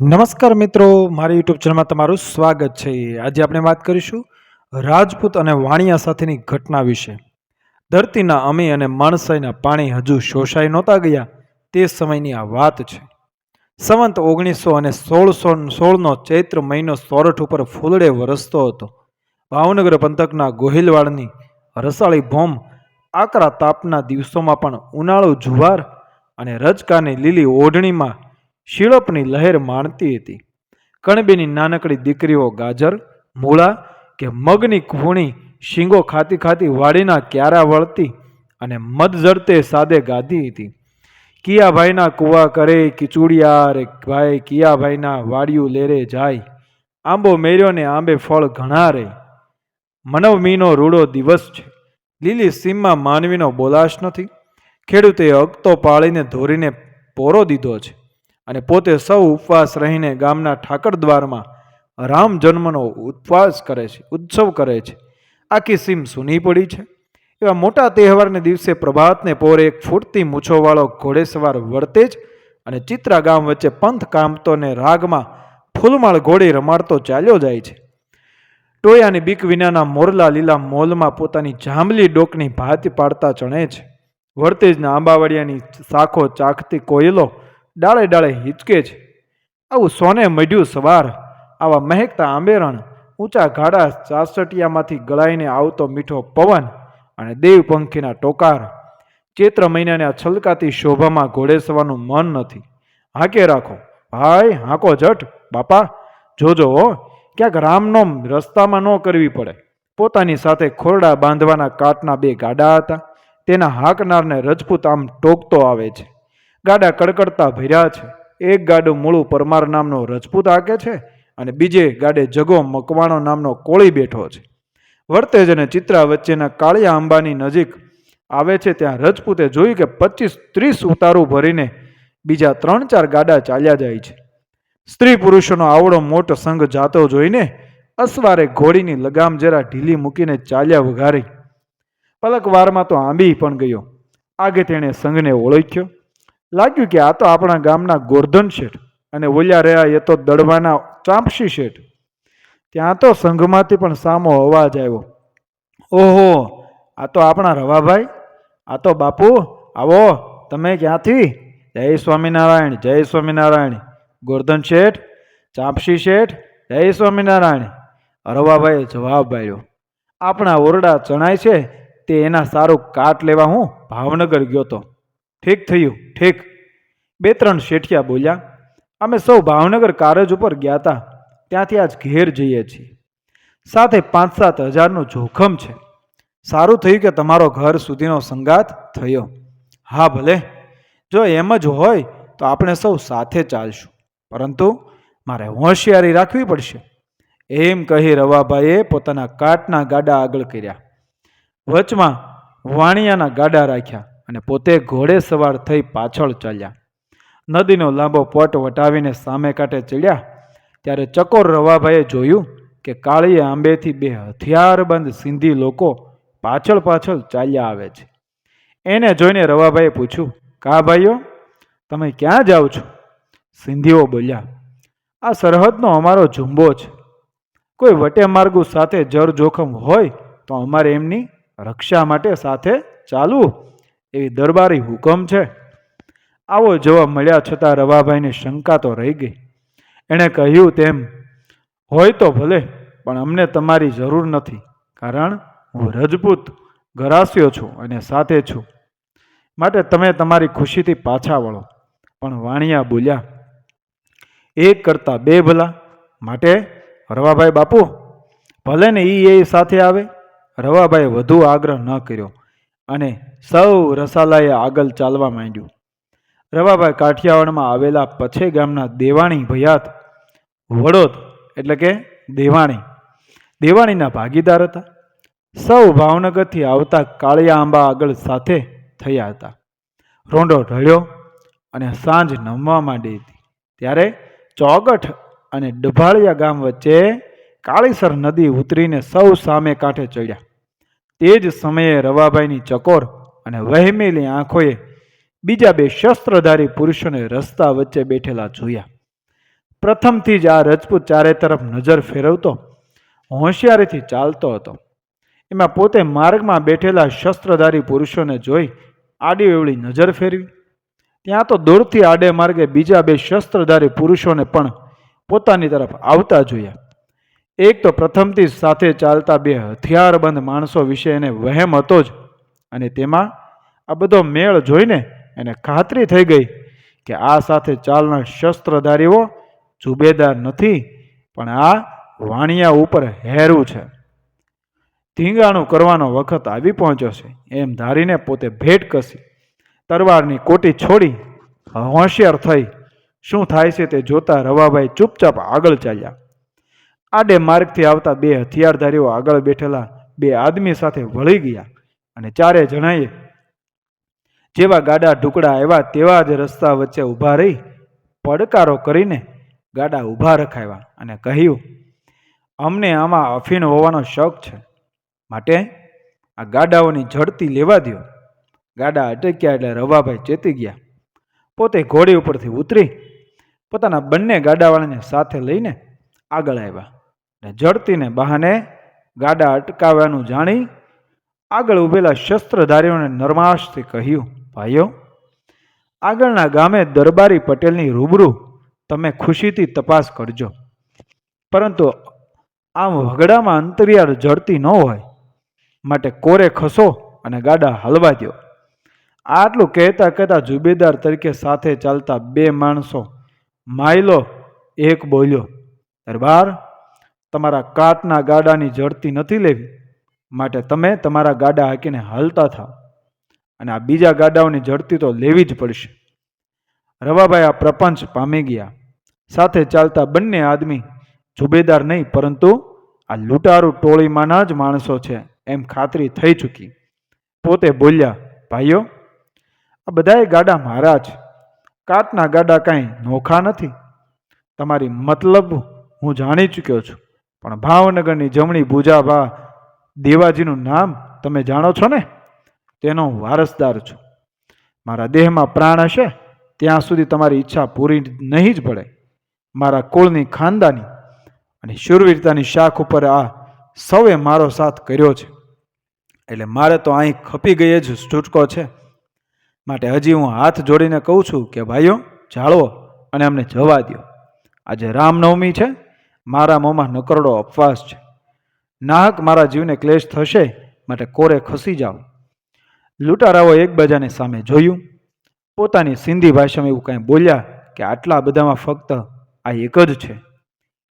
નમસ્કાર મિત્રો, મારી યુટ્યુબ ચેનલમાં તમારું સ્વાગત છે. આજે આપણે વાત કરીશું રાજપૂત અને વાણિયા સાથેની ઘટના વિશે. ધરતીના અમી અને માણસાઈના પાણી હજુ શોષાઈ નહોતા ગયા, તે સમયની આ વાત છે. સંવંત ઓગણીસો અને સોળસો સોળનો ચૈત્ર મહિનો સોરઠ ઉપર ફૂલડે વરસતો હતો. ભાવનગર પંથકના ગોહિલવાડની રસાળી ભોમ આકરા તાપના દિવસોમાં પણ ઉનાળો જુવાર અને રજકાની લીલી ઓઢણીમાં શીળપની લહેર માણતી હતી. કણબીની નાનકડી દીકરીઓ ગાજર, મૂળા કે મગની કૂણી શીંગો ખાતી ખાતી વાડીના ક્યારા વળતી અને મદ જડતે સાદે ગાધી હતી. કિયાભાઈના કુવા કરે કિચુડિયા રે ભાઈ, કિયાભાઈના વાડિયું લેરે જાય. આંબો મેર્યો ને આંબે ફળ ઘણા રે. મનવમીનો રૂડો દિવસ છે. લીલી સીમમાં માનવીનો બોલાશ નથી. ખેડૂતે અગતો પાળીને ધોરીને પોરો દીધો છે. અને પોતે સૌ ઉપવાસ રહીને ગામના ઠાકર દ્વારમાં રામ જન્મનો ઉપવાસ કરે છે, ઉત્સવ કરે છે. આખી સીમ સૂની પડી છે. એવા મોટા તહેવારને દિવસે પ્રભાતને પોરે એક ફૂટતી મૂછોવાળો ઘોડેસવાર વર્તે જ અને ચિત્રા ગામ વચ્ચે પંથ કામતો ને રાગમાં ફૂલમાળ ઘોડી રમાડતો ચાલ્યો જાય છે. ટોયાની બીક વિનાના મોરલા લીલા મોલમાં પોતાની જાંબલી ડોકની ભાતી પાડતા ચણે છે. વર્તેજના આંબાવાડિયાની શાખો ચાખતી કોયલો ડાળે ડાળે હિચકે છે. આવું સોને મઢ્યું સવાર, આવા મહેકતા આંબેરણ, ઊંચા ગાડા ચાસટિયામાંથી ગળાઈને આવતો મીઠો પવન અને દેવ પંખીના ટોકાર. ચૈત્ર મહિનાની છલકાતી શોભામાં ઘોડે સવાનું મન નથી. હાકે રાખો. ભાઈ, હાંકો જટ. બાપા, જોજો હો, ક્યાંક રામનો રસ્તામાં ન કરવી પડે. પોતાની સાથે ખોરડા બાંધવાના કાટના બે ગાડા હતા. તેના હાંકનારને રજપૂત આમ ટોકતો આવે છે. ગાડા કડકડતા ભર્યા છે. એક ગાડું મૂળું પરમાર નામનો રજપૂત હાકે છે અને બીજે ગાડે જગો મકવાણો નામનો કોળી બેઠો છે. વર્તેજ અને ચિત્રા વચ્ચેના કાળિયા આંબાની નજીક આવે છે ત્યાં રજપૂતે જોયું કે પચીસ ત્રીસ ઉતારું ભરીને બીજા ત્રણ ચાર ગાડા ચાલ્યા જાય છે. સ્ત્રી પુરુષોનો આવડો મોટો સંઘ જાતો જોઈને અસવારે ઘોડીની લગામ જરા ઢીલી મૂકીને ચાલ્યા વઘારી પલકવારમાં તો આંબી પણ ગયો. આગે તેણે સંઘને ઓળખ્યો. લાગ્યું કે આ તો આપણા ગામના ગોરધન શેઠ અને ઓલ્યા રહ્યા એ તો દડવાના ચાંપસી શેઠ. ત્યાં તો સંઘમાંથી પણ સામો અવાજ આવ્યો. ઓહો, આ તો આપણા રવાભાઈ, આ તો બાપુ, આવો, તમે ક્યાંથી? જય સ્વામિનારાયણ જય સ્વામિનારાયણ. ગોરધન શેઠ, ચાંપસી શેઠ, જય સ્વામિનારાયણ. રવાભાઈએ જવાબ આવ્યો આપણા ઓરડા ચણાય છે, તે એના સારું કાટ લેવા હું ભાવનગર ગયો તો. ઠીક થયું, ઠીક. બે ત્રણ શેઠિયા બોલ્યા, અમે સૌ ભાવનગર કારજ ઉપર ગયા હતા ત્યાંથી આજ ઘેર જઈએ છીએ. સાથે પાંચ સાત હજારનું જોખમ છે. સારું થયું કે તમારો ઘર સુધીનો સંગાત થયો. હા, ભલે. જો એમ જ હોય તો આપણે સૌ સાથે ચાલશું. પરંતુ મારે હોશિયારી રાખવી પડશે. એમ કહી રવાભાઈએ પોતાના કાટના ગાડા આગળ કર્યા. વચમાં વાણિયાના ગાડા રાખ્યા. અને પોતે ઘોડે સવાર થઈ પાછળ ચાલ્યા. નદીનો લાંબો પટ વટાવીને સામે કાંઠે ચડ્યા, ત્યારે ચકોર રવાભાઈએ જોયું કે કાળીએ આંબેથી બે હથિયારબંધ સિંધી લોકો પાછળ પાછળ ચાલ્યા આવે છે. એને જોઈને રવાભાઈએ પૂછ્યું, કા ભાઈઓ, તમે ક્યાં જાઓ છો? સિંધીઓ બોલ્યા, આ સરહદનો અમારો ઝુંબો છે. કોઈ વટે માર્ગુ સાથે જર જોખમ હોય તો અમારે એમની રક્ષા માટે સાથે ચાલવું. એવી દરબારી હુકમ છે. આવો જવાબ મળ્યા છતાં રવાભાઈને શંકા તો રહી ગઈ. એણે કહ્યું તેમ, હોય તો ભલે, પણ અમને તમારી જરૂર નથી, કારણ હું રજપૂત, ગરાસ્યો છું અને સાથે છું. માટે તમે તમારી ખુશીથી પાછા વળો. પણ વાણિયા બોલ્યા, એક કરતા બે ભલા, માટે રવાભાઈ બાપુ, ભલે ને એ સાથે આવે. રવાભાઈએ વધુ આગ્રહ ન કર્યો. અને સૌ રસાલાએ આગળ ચાલવા માંડ્યું. રવાભાઈ કાઠિયાવાડમાં આવેલા પછે ગામના દેવાણી ભયાત વડોદ, એટલે કે દેવાણી. દેવાણીના ભાગીદાર હતા. સૌ ભાવનગરથી આવતા કાળિયા આંબા આગળ સાથે થયા હતા. રોંડો ઢળ્યો અને સાંજ નમવા માંડી હતી. ત્યારે ચોગઠ અને ડભાળિયા ગામ વચ્ચે કાળીસર નદી ઉતરીને સૌ સામે કાંઠે ચડ્યા. તે જ સમયે રવાભાઈની ચકોર અને વહેમેલી આંખોએ બીજા બે શસ્ત્રધારી પુરુષોને રસ્તા વચ્ચે બેઠેલા જોયા. પ્રથમથી જ આ રજપૂત ચારે તરફ નજર ફેરવતો, હોશિયારીથી ચાલતો હતો. એમાં પોતે માર્ગમાં બેઠેલા શસ્ત્રધારી પુરુષોને જોઈ આડી એવડી નજર ફેરવી. ત્યાં તો દૂરથી આડે માર્ગે બીજા બે શસ્ત્રધારી પુરુષોને પણ પોતાની તરફ આવતા જોયા. એક તો પ્રથમથી સાથે ચાલતા બે હથિયારબંધ માણસો વિશે એને વહેમ હતો જ. અને તેમાં આ બધો મેળ જોઈને એને ખાતરી થઈ ગઈ કે આ સાથે ચાલનાર શસ્ત્રધારીઓ જુબેદાર નથી, પણ આ વાણિયા ઉપર હેરું છે. ધીંગાણું કરવાનો વખત આવી પહોંચ્યો છે. એમ ધારીને પોતે ભેટ કસી. તરવારની કોટી છોડી હોશિયાર થઈ. શું થાય છે તે જોતા રવાભાઈ ચૂપચાપ આગળ ચાલ્યા. આડે માર્ગથી આવતા બે હથિયારધારીઓ આગળ બેઠેલા બે આદમી સાથે વળી ગયા અને ચારે જણાએ જેવા ગાડા ઢુકડા આવ્યા તેવા જ રસ્તા વચ્ચે ઊભા રહી પડકારો કરીને ગાડા ઊભા રખાવ્યા અને કહ્યું, અમને આમાં અફીણ હોવાનો શોખ છે. માટે આ ગાડાઓની ઝડતી લેવા દ્યો. ગાડા અટક્યા એટલે રવાભાઈ ચેતી ગયા. પોતે ઘોડી ઉપરથી ઉતરી પોતાના બંને ગાડાવાળાને સાથે લઈને આગળ આવ્યા. ને બહાને ગાડા અટકાવવાનું જાણી આગળ ઊભેલા શસ્ત્રધારીઓને નરમાશથી કહ્યું, ભાઈઓ, આગળના ગામે દરબારી પટેલની રૂબરૂ તમે ખુશીથી તપાસ કરજો. પરંતુ આમ વગડામાં અંતરિયાળ જડતી ન હોય. માટે કોરે ખસો અને ગાડા હલવા દો આટલું કહેતા કહેતા જુબેદાર તરીકે સાથે ચાલતા બે માણસો માયલો એક બોલ્યો, દરબાર તમારા કાટના ગાડાની જડતી નથી લેવી. માટે તમે તમારા ગાડા હાંકીને હાલતા થાવ. અને આ બીજા ગાડાઓની જડતી તો લેવી જ પડશે. રવાભાઈ આ પ્રપંચ પામી ગયા. સાથે ચાલતા બંને આદમી જુબેદાર નહીં, પરંતુ આ લૂંટારૂ ટોળીમાંના જ માણસો છે એમ ખાતરી થઈ ચૂકી. પોતે બોલ્યા, ભાઈઓ, આ બધાય ગાડા મારા છે કાટના ગાડા કાંઈ નોખા નથી. તમારી મતલબ હું જાણી ચૂક્યો છું. પણ ભાવનગરની જમણી ભુજાભા દેવાજીનું નામ તમે જાણો છો ને? તેનો હું વારસદાર છું. મારા દેહમાં પ્રાણ હશે, ત્યાં સુધી તમારી ઈચ્છા પૂરી નહીં જ પડે મારા કુળની ખાનદાની અને શૂરવીરતાની શાખ ઉપર આ સૌએ મારો સાથ કર્યો છે. એટલે મારે તો અહીં ખપી ગઈ જ છૂટકો છે. માટે હજી હું હાથ જોડીને કહું છું કે ભાઈઓ, જાળવો અને અમને જવા દો આજે રામનવમી છે મારા મોંમાં નકરડો અપવાસ છે. નાહક મારા જીવને ક્લેશ થશે માટે કોરે ખસી જાઓ લૂંટારાઓ એકબીજાને સામે જોયું. પોતાની સિંધી ભાષામાં એવું કાંઈ બોલ્યા કે આટલા બધામાં ફક્ત આ એક જ છે.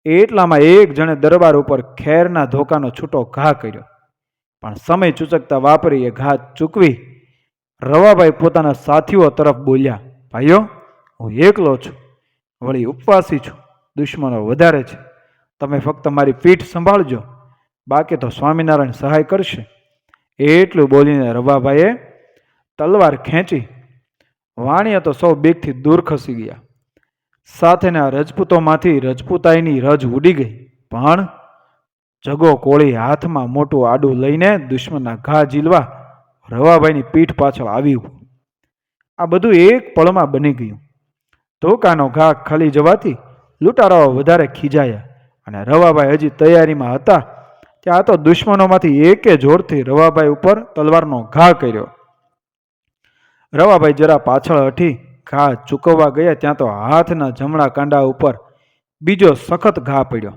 એટલામાં એક જણે દરબાર ઉપર ખેરના ધોકાનો છૂટો ઘા કર્યો. પણ સમય ચૂચકતા વાપરી એ ઘા ચૂકવી રવાભાઈ પોતાના સાથીઓ તરફ બોલ્યા, ભાઈઓ, હું એકલો છું. વળી ઉપવાસી છું. દુશ્મનો વધારે છે. તમે ફક્ત મારી પીઠ સંભાળજો. બાકી તો સ્વામિનારાયણ સહાય કરશે. એટલું બોલીને રવાભાઈએ તલવાર ખેંચી વાણિયા તો સૌ બેગથી દૂર ખસી ગયા. સાથેના રજપૂતોમાંથી રજપૂતાઈની રજ ઉડી ગઈ. પણ જગો કોળી હાથમાં મોટું આડું લઈને દુશ્મનના ઘા ઝીલવા રવાભાઈની પીઠ પાછળ આવ્યું આ બધું એક પળમાં બની ગયું. ધોકાનો ઘા ખાલી જવાથી લૂંટારાઓ વધારે ખીજાયા. અને રવાભાઈ હજી તૈયારીમાં હતા ત્યાં તો દુશ્મનોમાંથી એકે જોરથી રવાભાઈ ઉપર તલવારનો ઘા કર્યો. રવાભાઈ જરા પાછળ હઠી ઘા ચૂકવવા ગયા ત્યાં તો હાથના જમણા કાંડા ઉપર બીજો સખત ઘા પડ્યો.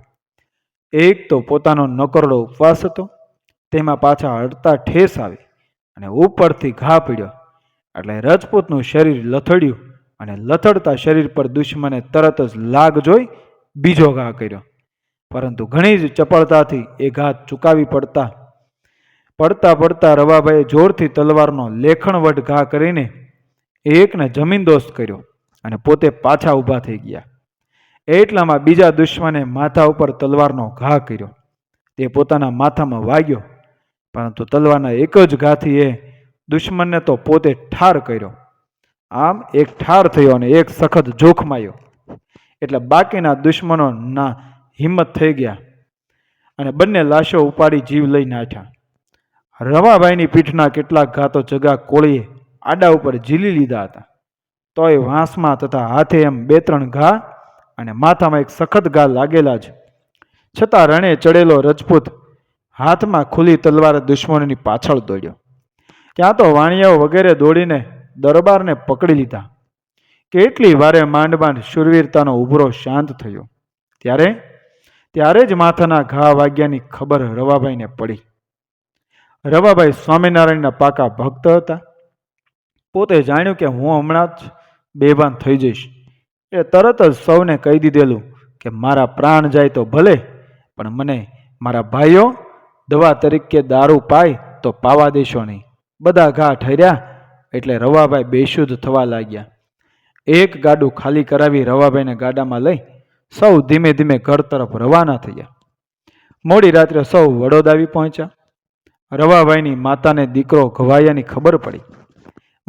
એક તો પોતાનો નકરડો ઉપવાસ હતો, તેમાં પાછા હડતા ઠેસ આવી અને ઉપરથી ઘા પડ્યો. એટલે રજપૂતનું શરીર લથડ્યું અને લથડતા શરીર પર દુશ્મને તરત જ લાગ જોઈ બીજો ઘા કર્યો. પરંતુ ઘણી જ ચપળતાથી એ ઘા ચૂકાવી પડતા. પડતા પડતા રવાભાઈએ જોરથી તલવારનો લેખણવટ ઘા કરીને એકને જમીનદોસ્ત કર્યો અને પોતે પાછા ઊભા થઈ ગયા. એટલામાં બીજા દુશ્મને માથા ઉપર તલવારનો ઘા કર્યો. તે પોતાના માથામાં વાગ્યો, પરંતુ તલવારના એક જ ઘાથી એ દુશ્મનને તો પોતે ઠાર કર્યો. આમ એક ઠાર થયો અને એક સખત જોખમાયો. એટલે બાકીના દુશ્મનો ના હિંમત થઈ ગયા અને બંને લાશો ઉપાડી જીવ લઈ નાઠ્યા રવાભાઈની પીઠના કેટલાક ઘાતો જગા કોળીએ આડા ઉપર ઝીલી લીધા હતા. તોય વાંસમાં તથા હાથે એમ બે ત્રણ ઘા અને માથામાં એક સખત ઘા લાગેલા જ. છતાં રણે ચડેલો રજપૂત હાથમાં ખુલ્લી તલવાર દુશ્મનની પાછળ દોડ્યો. ત્યાં તો વાણિયાઓ વગેરે દોડીને દરબારને પકડી લીધા. કેટલી વારે માંડ માંડ શૂરવીરતાનો ઉભરો શાંત થયો. ત્યારે ત્યારે જ માથાના ઘા વાગ્યાની ખબર રવાભાઈને પડી. રવાભાઈ સ્વામિનારાયણના પાકા ભક્ત હતા. પોતે જાણ્યું કે હું હમણાં જ બેભાન થઈ જઈશ. એ તરત જ સૌને કહી દીધેલું કે મારા પ્રાણ જાય તો ભલે, પણ મને મારા ભાઈઓ દવા તરીકે દારૂ પાય તો પાવા દેશો નહીં. બધા ઘા ઠર્યા એટલે રવાભાઈ બેશુદ્ધ થવા લાગ્યા. એક ગાડું ખાલી કરાવી રવાભાઈને ગાડામાં લઈ સૌ ધીમે ધીમે ઘર તરફ રવાના થયા. મોડી રાત્રે સૌ વડોદ આવી પહોંચ્યા. રવાભાઈની માતાને દીકરો ઘવાયાની ખબર પડી.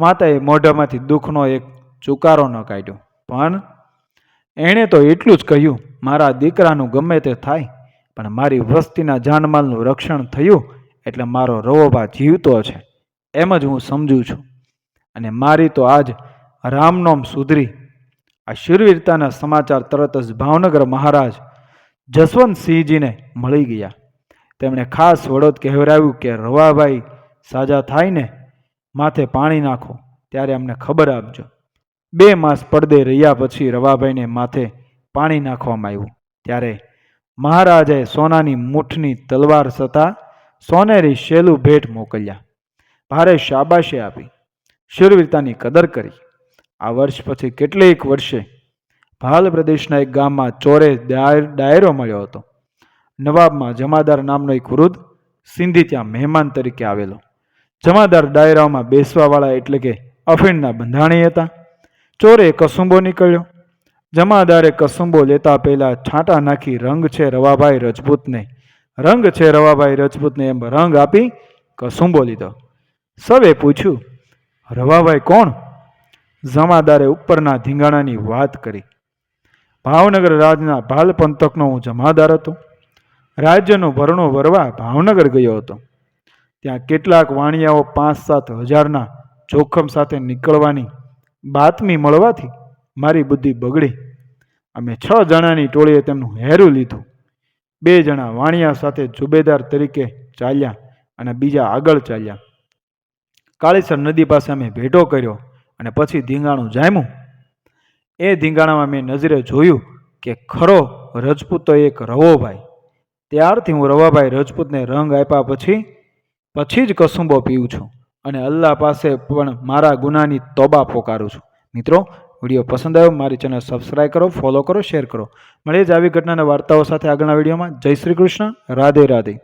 માતાએ મોઢામાંથી દુઃખનો એક ચુકારો ન કાઢ્યો. પણ એણે તો એટલું જ કહ્યું, મારા દીકરાનું ગમે તે થાય, પણ મારી વસ્તીના જાનમાલનું રક્ષણ થયું એટલે મારો રવોબા જીવતો છે. એમ જ હું સમજું છું. અને મારી તો આજ રામનોમ સુધરી આ શૂરવીરતાના સમાચાર તરત જ ભાવનગર મહારાજ જસવંતસિંહજીને મળી ગયા. તેમણે ખાસ વડોદ કહેવરાવ્યું કે, રવાભાઈ, સાજા થાય ને માથે પાણી નાખો, ત્યારે અમને ખબર આપજો. બે માસ પડદે રહ્યા પછી રવાભાઈને માથે પાણી નાખવામાં આવ્યું. ત્યારે મહારાજાએ સોનાની મૂઠની તલવાર છતાં સોનેરી શેલું ભેટ મોકલ્યા. ભારે શાબાશી આપી. શૂરવીરતાની કદર કરી. આ વર્ષ પછી કેટલીક વર્ષે ભાલ પ્રદેશના એક ગામમાં ચોરે ડાય- ડાયરો મળ્યો હતો. નવાબમાં જમાદાર નામનો એક વૃદ્ધ સિંધી ત્યાં મહેમાન તરીકે આવેલો. જમાદાર ડાયરાઓમાં બેસવાવાળા એટલે કે અફીણના બંધાણી હતા. ચોરે કસુંબો નીકળ્યો. જમાદારે કસુંબો લેતા પહેલાં છાંટા નાખી રંગ છે રવાભાઈ રજપૂતને. રંગ છે રવાભાઈ રજપૂતને એમ રંગ આપી કસુંબો લીધો. સવે પૂછ્યું, રવાભાઈ કોણ? જમાદારે ઉપરના ધીંગાણાની વાત કરી. ભાવનગર રાજના ભાલ પંથકનો હું જમાદાર હતો. રાજ્યનું ભરણો ભરવા ભાવનગર ગયો હતો. ત્યાં કેટલાક વાણિયાઓ પાંચ સાત હજારના જોખમ સાથે નીકળવાની બાતમી મળવાથી મારી બુદ્ધિ બગડી. અમે છ જણાની ટોળીએ તેમનું હેરું લીધું. બે જણા વાણિયા સાથે જુબેદાર તરીકે ચાલ્યા અને બીજા આગળ ચાલ્યા. કાળીસર નદી પાસે અમે ભેટો કર્યો. અને પછી ધીંગાણું જામ્યું. એ ધીંગાણામાં મેં નજરે જોયું કે ખરો રજપૂત તો એક રવોભાઈ. ત્યારથી હું રવાભાઈ રજપૂતને રંગ આપ્યા પછી પછી જ કસુંબો પીઉં છું અને અલ્લાહ પાસે પણ મારા ગુનાની તોબા પોકારું છું. મિત્રો, વીડિયો પસંદ આવ્યો મારી ચેનલ સબસ્ક્રાઈબ કરો, ફોલો કરો, શેર કરો. મળીએ જ આવી ઘટનાના વાર્તાઓ સાથે આગળના વિડીયોમાં. જય શ્રી કૃષ્ણ. રાધે રાધે.